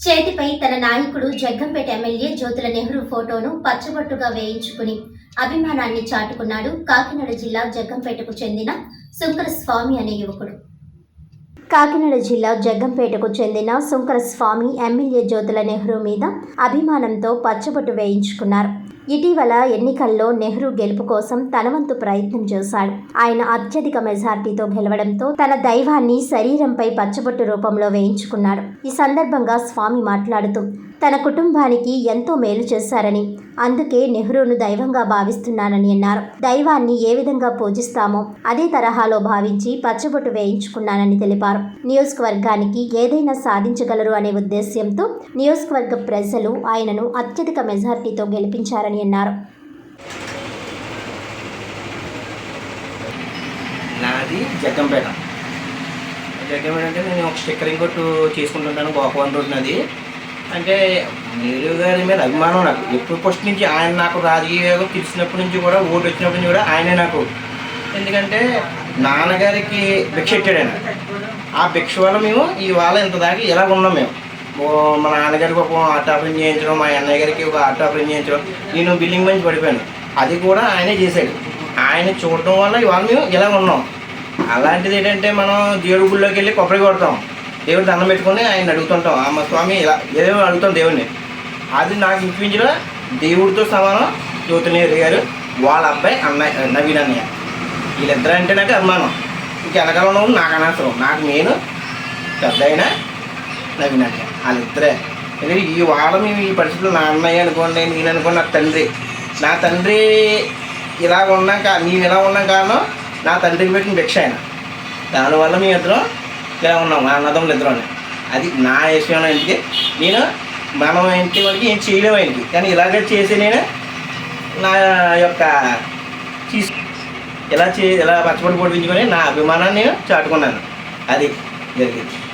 చేతిపై తన నాయకుడు జగ్గంపేట ఎమ్మెల్యే జ్యోతుల నెహ్రూ ఫోటోను పచ్చబొట్టుగా వేయించుకుని అభిమానాన్ని చాటుకున్నాడు కాకినాడ జిల్లా జగ్గంపేటకు చెందిన సుంకర స్వామి అనే యువకుడు. కాకినాడ జిల్లా జగ్గంపేటకు చెందిన సుంకర స్వామి ఎమ్మెల్యే జ్యోతుల నెహ్రూ మీద అభిమానంతో పచ్చబొట్టు వేయించుకున్నారు. ఇటీవల ఎన్నికల్లో నెహ్రూ గెలుపు కోసం తనవంతు ప్రయత్నం చేశాడు. ఆయన అత్యధిక మెజార్టీతో గెలవడంతో తన దైవాన్ని శరీరంపై పచ్చబొట్టు రూపంలో వేయించుకున్నాడు. ఈ సందర్భంగా స్వామి మాట్లాడుతూ తన కుటుంబానికి ఎంతో మేలు చేశారని అందుకే నెహ్రూను దైవంగా భావిస్తున్నానని అన్నారు. దైవాన్ని ఏ విధంగా పూజిస్తామో అదే తరహాలో భావించి పచ్చబొట్టు వేయించుకున్నానని తెలిపారు. నియోజకవర్గానికి ఏదైనా సాధించగలరు అనే ఉద్దేశ్యంతో నియోజకవర్గ ప్రజలు ఆయనను అత్యధిక మెజార్టీతో గెలిపించారని అన్నారు. నాది జగ్గంపేట. జగ్గంపేట అంటే నేను ఒక స్టిక్కరింగ్ కొట్టు చేసుకుంటుంటాను గోపవన్ రోడ్ నాది. అంటే నెహ్రూ గారి మీద అభిమానం నాకు. ఎప్పుడు ఫస్ట్ నుంచి ఆయన నాకు రాజకీయ తెలిసినప్పటి నుంచి కూడా ఓటు వచ్చినప్పటి నుంచి కూడా ఆయనే నాకు. ఎందుకంటే నాన్నగారికి భిక్ష ఇచ్చాడు ఆయన. ఆ భిక్ష వల్ల మేము ఇవాళ ఇంత దాకా ఇలా ఉన్నాం మేము. మా నాన్నగారికి ఒక ఆర్ట్ ఆపరేషన్ చేయించడం మా అన్నయ్య గారికి ఒక ఆర్ట్ ఆపరేషన్ చేయించడం నేను బిల్డింగ్ మంచి పడిపోయాను. అది కూడా ఆయనే చేశాడు. ఆయన చూడటం వల్ల ఇవాళ మేము ఇలా ఉన్నాం. అలాంటిది ఏంటంటే మనం దేవుడి గుళ్ళోకి వెళ్ళి కొబ్బరి కొడతాం. దేవుడు దండం పెట్టుకొని ఆయన అడుగుతుంటాం. అమ్మ స్వామి ఇలా ఏదో అడుగుతాం దేవుడిని అది నాకు ఇప్పించిన దేవుడితో సమానం జ్యోతినేరు గారు వాళ్ళ అబ్బాయి అన్నయ్య నవీన్ అన్నయ్య. వీళ్ళిద్దరంటే నాకు అభిమానం. ఇంక వెనకాల నాకు అనవసరం. నాకు నేను పెద్ద అయినా నవీన్ అన్నయ్య వాళ్ళిద్దరే. ఎందుకంటే ఈ వాళ్ళ మేము ఈ పరిస్థితుల్లో నా అన్నయ్య అనుకోండి నేను అనుకోండి నా తండ్రి. నా తండ్రి ఇలా ఉన్నాక మేము ఇలా ఉన్నాం కారణం నా తండ్రికి పెట్టిన భిక్ష ఆయన దానివల్ల మేము ఇద్దరం ఇలా ఉన్నాం మా అన్నదమ్ములు ఇద్దరం అది నా విషయం ఇంటికి నేను మనం ఇంటి వరకు ఏం చేయలేము ఆయనకి. కానీ ఇలాగే చేసి నేను నా యొక్క తీసు ఇలా చే ఇలా పచ్చబడి పొడిపించుకొని నా అభిమానాన్ని నేను చాటుకున్నాను. అది జరిగింది.